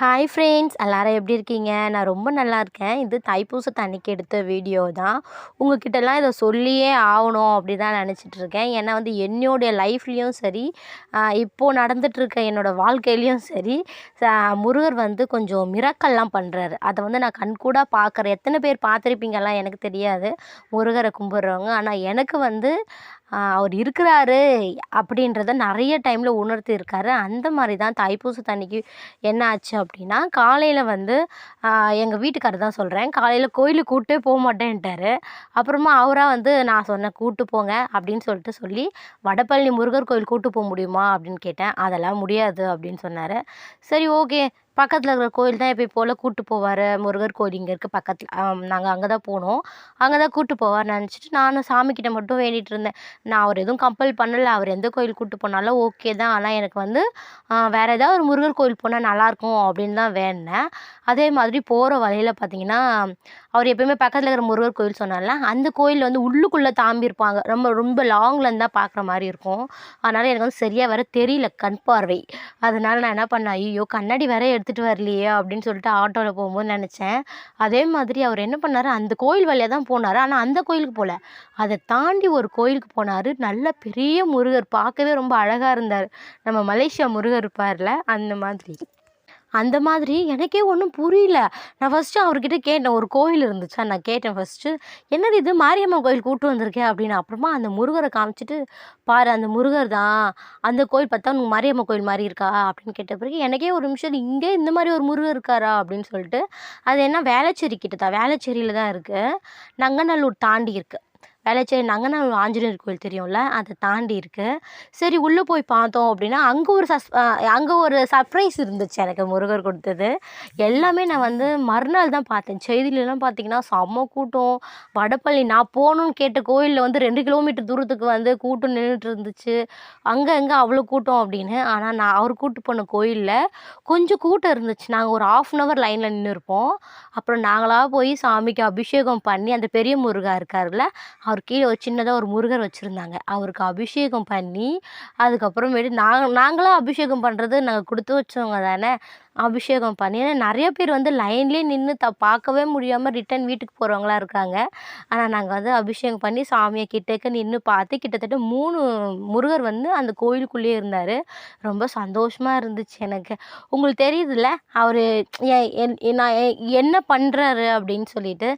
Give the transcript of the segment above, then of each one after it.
Hi friends எல்லாரும் எப்படி இருக்கீங்க? நான் ரொம்ப நல்லா இருக்கேன். இது தைப்பூசத்தை அன்னைக்கு எடுத்த வீடியோ தான். உங்ககிட்டலாம் இதை சொல்லியே ஆகணும் அப்படி தான் நினச்சிட்டு இருக்கேன். ஏன்னா வந்து என்னுடைய லைஃப்லேயும் சரி இப்போது நடந்துகிட்ருக்க என்னோடய வாழ்க்கையிலையும் சரி முருகர் வந்து கொஞ்சம் மிரக்கல்லாம் பண்ணுறாரு அதை வந்து நான் கண்கூடாக பார்க்குறேன். எத்தனை பேர் பார்த்துருப்பீங்கலாம் எனக்கு தெரியாது. முருகரை கும்பிட்றவங்க. ஆனால் எனக்கு வந்து அவர் இருக்கிறாரு அப்படின்றத நிறைய டைமில் உணர்த்தியிருக்காரு அந்த மாதிரி தான் தைப்பூசத்து அன்னைக்கு என்ன ஆச்சு அப்படின்னா காலையில் வந்து எங்கள் வீட்டுக்காரர் தான் சொல்கிறேன் காலையில் கோயிலுக்கு கூப்பிட்டே போக மாட்டேன்ட்டாரு. அப்புறமா அவராக வந்து நான் சொன்னேன் கூப்பிட்டு போங்க அப்படின்னு சொல்லிட்டு சொல்லி வடபழனி முருகர் கோயில் கூப்பிட்டு போக முடியுமா? அப்படின்னு கேட்டேன். அதெல்லாம் முடியாது அப்படின்னு சொன்னார். சரி ஓகே. பக்கத்தில் இருக்கிற கோயில் தான் எப்பயும் போல் கூப்பிட்டு போவார். முருகர் கோயில் இங்கே இருக்குது பக்கத்தில். நாங்கள் அங்கே தான் போனோம். அங்கே தான் கூப்பிட்டு போவார்னு நினச்சிட்டு நானும் சாமிக்கிட்ட மட்டும் வேண்டிகிட்டு இருந்தேன். நான் அவர் எதுவும் கம்பல் பண்ணலை. அவர் எந்த கோயில் கூப்பிட்டு போனாலும் ஓகே தான். ஆனால் எனக்கு வந்து வேறு ஏதாவது ஒரு முருகர் கோயில் போனால் நல்லாயிருக்கும் அப்படின்னு தான் வேண்டினேன் அதே மாதிரி போகிற வழியில் பார்த்தீங்கன்னா அவர் எப்பயுமே பக்கத்தில் இருக்கிற முருகர் கோயில் சொன்னார்ல அந்த கோயில் வந்து உள்ளுக்குள்ளே தாம்பியிருப்பாங்க. ரொம்ப ரொம்ப லாங்லேருந்து தான் பார்க்குற மாதிரி இருக்கும். அதனால் எனக்கு வந்து சரியாக வர தெரியல கண் பார்வை. அதனால் நான் என்ன பண்ணேன் ஐயோ கண்ணாடி வேறு எடுத்துகிட்டு வரலையே அப்படின்னு சொல்லிட்டு ஆட்டோவில் போகும்போது நினச்சேன். அதே மாதிரி அவர் என்ன பண்ணார் அந்த கோயில் வழியாக தான் போனார். ஆனால் அந்த கோயிலுக்கு போகல அதை தாண்டி ஒரு கோயிலுக்கு போனார். நல்ல பெரிய முருகர். பார்க்கவே ரொம்ப அழகாக இருந்தார். நம்ம மலேசியா முருகர் இருப்பார்ல அந்த மாதிரி. அந்த மாதிரி எனக்கே ஒன்றும் புரியல. நான் ஃபஸ்ட்டு அவர்கிட்ட கேட்டேன். ஒரு கோயில் இருந்துச்சா? நான் கேட்டேன் ஃபஸ்ட்டு என்னது இது? மாரியம்மன் கோயில் கூப்பிட்டு வந்திருக்கேன் அப்படின்னு. அப்புறமா அந்த முருகரை காமிச்சிட்டு பாரு அந்த முருகர் தான். அந்த கோயில் பார்த்தா உனக்கு மாரியம்மன் கோயில் மாதிரி இருக்கா? அப்படின்னு கேட்ட பிறகு எனக்கே ஒரு நிமிஷம் இங்கே இந்த மாதிரி ஒரு முருகர் இருக்காரா? அப்படின்னு சொல்லிட்டு அது என்ன? வேளச்சேரி கிட்ட தான் வேளச்சேரியில் தான் இருக்குது நங்கநல்லூர் தாண்டி இருக்குது வேளச்சேரி நங்கநல்லூர் ஆஞ்சநேயர் கோயில் தெரியும்ல? அதை தாண்டி இருக்குது சரி உள்ளே போய் பார்த்தோம் அப்படின்னா அங்கே ஒரு சஸ் அங்கே ஒரு சர்ப்ரைஸ் இருந்துச்சு எனக்கு முருகர் கொடுத்தது. எல்லாமே நான் வந்து மறுநாள் தான் பார்த்தேன். செய்தியிலலாம் பார்த்தீங்கன்னா செம்ம கூட்டம். வடப்பள்ளி நான் போகணுன்னு கேட்ட கோயிலில் வந்து ரெண்டு கிலோமீட்டர் தூரத்துக்கு வந்து கூட்டம் நின்றுட்டு இருந்துச்சு. அங்கே அங்கே அவ்வளோ கூட்டம் அப்படின்னு. ஆனால் நான் அவர் கூட்டு போன கோயிலில் கொஞ்சம் கூட்டம் இருந்துச்சு. நாங்கள் ஒரு ஆஃப் அன் ஹவர் லைனில் நின்று இருப்போம் அப்புறம் நாங்களாக போய் சாமிக்கு அபிஷேகம் பண்ணி அந்த பெரிய முருகா இருக்கார்ல அவர் அவர் கீழே ஒரு சின்னதாக ஒரு முருகர் வச்சுருந்தாங்க. அவருக்கு அபிஷேகம் பண்ணி அதுக்கப்புறமேட்டு நாங்கள் நாங்களாம் அபிஷேகம் பண்ணுறது நாங்கள் கொடுத்து வச்சவங்க தானே. அபிஷேகம் பண்ணி. ஏன்னா நிறைய பேர் வந்து லைன்லேயே நின்று த பார்க்கவே முடியாமல் ரிட்டன் வீட்டுக்கு போகிறவங்களாம் இருக்காங்க. ஆனால் நாங்கள் வந்து அபிஷேகம் பண்ணி சாமியை கிட்டக்க நின்று பார்த்து கிட்டத்தட்ட மூணு முருகர் வந்து அந்த கோயிலுக்குள்ளேயே இருந்தார். ரொம்ப சந்தோஷமாக இருந்துச்சு எனக்கு. உங்களுக்கு தெரியுதுல்ல அவர் நான் என்ன பண்ணுறாரு அப்படின்னு சொல்லிட்டு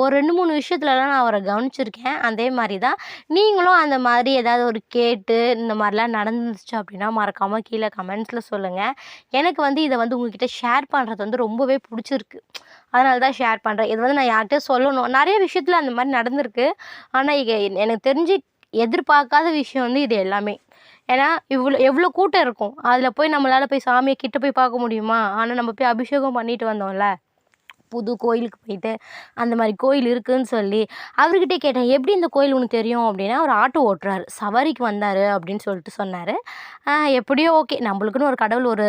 ஒரு ரெண்டு மூணு விஷயத்துலலாம் நான் அவரை கவனிச்சிருக்கேன். அதே மாதிரி தான் நீங்களும் அந்த மாதிரி ஏதாவது ஒரு கேட்டு இந்த மாதிரிலாம் நடந்துச்சு அப்படின்னா மறக்காமல் கீழே கமெண்ட்ஸில் சொல்லுங்கள் எனக்கு வந்து இதை வந்து வந்து உங்ககிட்ட ஷேர் பண்ணுறது வந்து ரொம்பவே பிடிச்சிருக்கு. அதனால தான் ஷேர் பண்ணுறேன் இது வந்து நான் யார்கிட்ட சொல்லணும்? நிறைய விஷயத்தில் அந்த மாதிரி நடந்திருக்கு. ஆனால் இங்கே எனக்கு தெரிஞ்சு எதிர்பார்க்காத விஷயம் வந்து இது எல்லாமே. ஏன்னா இவ்வளோ எவ்வளோ கூட்டம் இருக்கும். அதில் போய் நம்மளால் போய் சாமியை கிட்ட போய் பார்க்க முடியுமா? ஆனால் நம்ம போய் அபிஷேகம் பண்ணிட்டு வந்தோம்ல. புது கோயிலுக்கு போயிட்டு அந்த மாதிரி கோயில் இருக்குதுன்னு சொல்லி அவர்கிட்ட கேட்டேன் எப்படி இந்த கோயில் உனக்கு தெரியும்? அப்படின்னா அவர் ஆட்டோ ஓட்டுறாரு. சவாரிக்கு வந்தார் அப்படின்னு சொல்லிட்டு சொன்னார். எப்படியோ ஓகே. நம்மளுக்குன்னு ஒரு கடவுள் ஒரு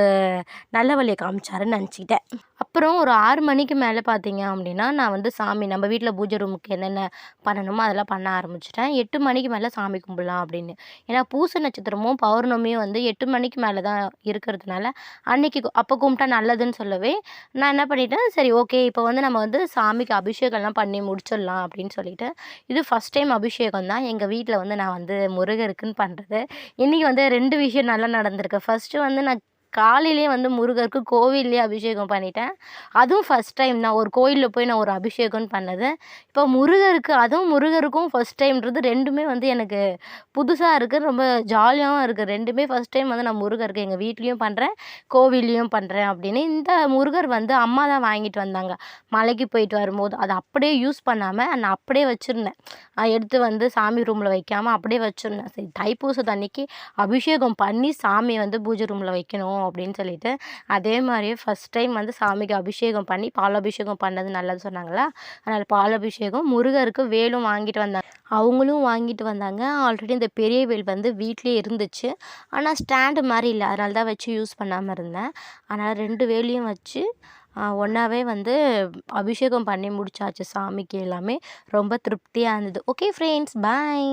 நல்ல வழியை காமிச்சாருன்னு நினச்சிக்கிட்டேன். அப்புறம் ஒரு ஆறு மணிக்கு மேலே பார்த்தீங்க அப்படின்னா நான் வந்து சாமி நம்ம வீட்டில் பூஜை ரூமுக்கு என்னென்ன பண்ணணுமோ அதெல்லாம் பண்ண ஆரம்பிச்சிட்டேன். எட்டு மணிக்கு மேலே சாமி கும்பிடலாம் அப்படின்னு. ஏன்னா பூச நட்சத்திரமும் பௌர்ணமியும் வந்து எட்டு மணிக்கு மேலே தான் இருக்கிறதுனால அன்னைக்கு அப்போ கும்பிட்டா நல்லதுன்னு சொல்லவே நான் என்ன பண்ணிட்டேன் சரி ஓகே இப்போ வந்து நம்ம வந்து சாமிக்கு அபிஷேகம்லாம் பண்ணி முடிச்சிடலாம் அப்படின்னு சொல்லிட்டு இது ஃபஸ்ட் டைம் அபிஷேகம் தான். எங்கள் வீட்டில் வந்து நான் வந்து முருகருக்குன்னு பண்ணுறது இன்றைக்கி வந்து ரெண்டு விஷயம் நல்லா நடந்திருக்கு. ஃபஸ்ட்டு வந்து நான் காலையிலேயே வந்து முருகருக்கு கோவில்லே அபிஷேகம் பண்ணிட்டேன். அதுவும் ஃபஸ்ட் டைம் நான் ஒரு கோயிலில் போய் நான் ஒரு அபிஷேகம்னு பண்ணது. இப்போ முருகருக்கு அதுவும் முருகருக்கும் ஃபஸ்ட் டைம்ன்றது ரெண்டுமே வந்து எனக்கு புதுசாக இருக்குது ரொம்ப ஜாலியாகவும் இருக்குது ரெண்டுமே ஃபஸ்ட் டைம் வந்து நான் முருகருக்கு எங்கள் வீட்லேயும் பண்ணுறேன் கோவில்லையும் பண்ணுறேன் அப்படின்னு. இந்த முருகர் வந்து அம்மா தான் வாங்கிட்டு வந்தாங்க. மலைக்கு போயிட்டு வரும்போது அதை அப்படியே யூஸ் பண்ணாமல் நான் அப்படியே வச்சுருந்தேன். எடுத்து வந்து சாமி ரூமில் வைக்காமல் அப்படியே வச்சுருந்தேன். சரி தைப்பூசத்து அன்னைக்கு அபிஷேகம் பண்ணி சாமியை வந்து பூஜை ரூமில் வைக்கணும். அப்படின்னு சொல்லிட்டு அதே மாதிரியே ஃபஸ்ட் டைம் வந்து சாமிக்கு அபிஷேகம் பண்ணி பால் அபிஷேகம் பண்ணது நல்லது சொன்னாங்களா? அதனால் பால் அபிஷேகம் முருகருக்கு வேலும் வாங்கிட்டு வந்தாங்க. அவங்களும் வாங்கிட்டு வந்தாங்க. ஆல்ரெடி இந்த பெரிய வேல் வந்து வீட்லேயே இருந்துச்சு. ஆனால் ஸ்டாண்டு மாதிரி இல்லை. அதனால தான் வச்சு யூஸ் பண்ணாமல் இருந்தேன். அதனால் ரெண்டு வேலையும் வச்சு ஒன்றாவே வந்து அபிஷேகம் பண்ணி முடிச்சாச்சு சாமிக்கு எல்லாமே. ரொம்ப திருப்தியாக இருந்தது. Okay friends bye